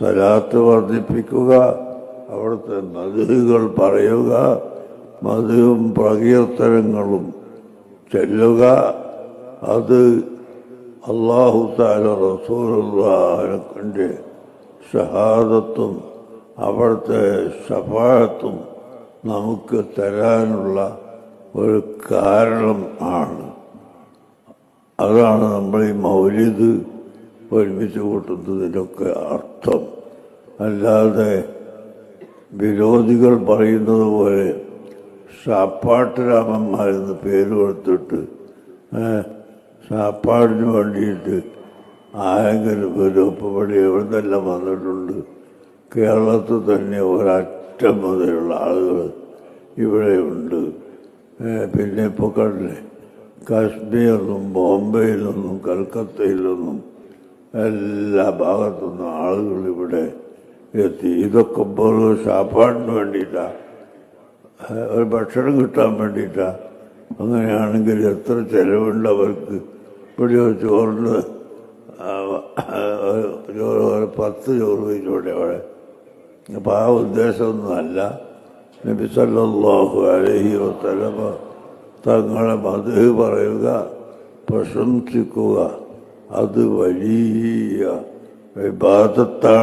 സലാത്ത് വർദ്ധിപ്പിക്കുക അവിടുത്തെ മധുകൾ പറയുക മധുവും പ്രകീർത്തനങ്ങളും ചെല്ലുക. അത് അള്ളാഹു താല റസൂലുള്ളാഹിനെ ഷഹാദത്തും അവിടുത്തെ ഷഫാഹത്തും നമുക്ക് തരാനുള്ള ഒരു കാരണം ആണ്. അതാണ് നമ്മൾ ഈ മൗലിദ് ഒരുമിച്ച് കൂട്ടുന്നതിനൊക്കെ അർത്ഥം. അല്ലാതെ വിരോധികൾ പറയുന്നത് പോലെ സാപ്പാട്ട് രാമന്മാരെന്ന് പേര് കൊടുത്തിട്ട് സാപ്പാടിന് വേണ്ടിയിട്ട് ഒരു ഉപ്പുപടി എവിടെ നിന്നെല്ലാം വന്നിട്ടുണ്ട്. കേരളത്തിൽ തന്നെ ഒരറ്റം മുതലുള്ള ആളുകൾ ഇവിടെയുണ്ട് പിന്നെ ഇപ്പോൾ കണ്ടില്ലേ? കാശ്മീരിൽ നിന്നും ബോംബെയിൽ നിന്നും കൽക്കത്തയിൽ കൽക്കത്തയിലൊന്നും എല്ലാ ഭാഗത്തുനിന്നും ആളുകൾ ഇവിടെ എത്തി. ഇതൊക്കെ പോലെ സാപ്പാടിന് വേണ്ടിയിട്ടാണ് ഒരു ഭക്ഷണം കിട്ടാൻ വേണ്ടിയിട്ടാണ് അങ്ങനെയാണെങ്കിൽ എത്ര ചെലവുണ്ട് അവർക്ക്. ഇവിടെ ഒരു ചോറിന് ചോറ് പത്ത് ചോറ് വെച്ചോട്ടെ അവിടെ. അപ്പം ആ ഉദ്ദേശമൊന്നുമല്ല നബി സല്ലല്ലാഹു അലൈഹി വസല്ലമ തങ്ങളെ മധു പറയുക പ്രശംസിക്കുക. അത് വലിയ വിവാദത്താണ്.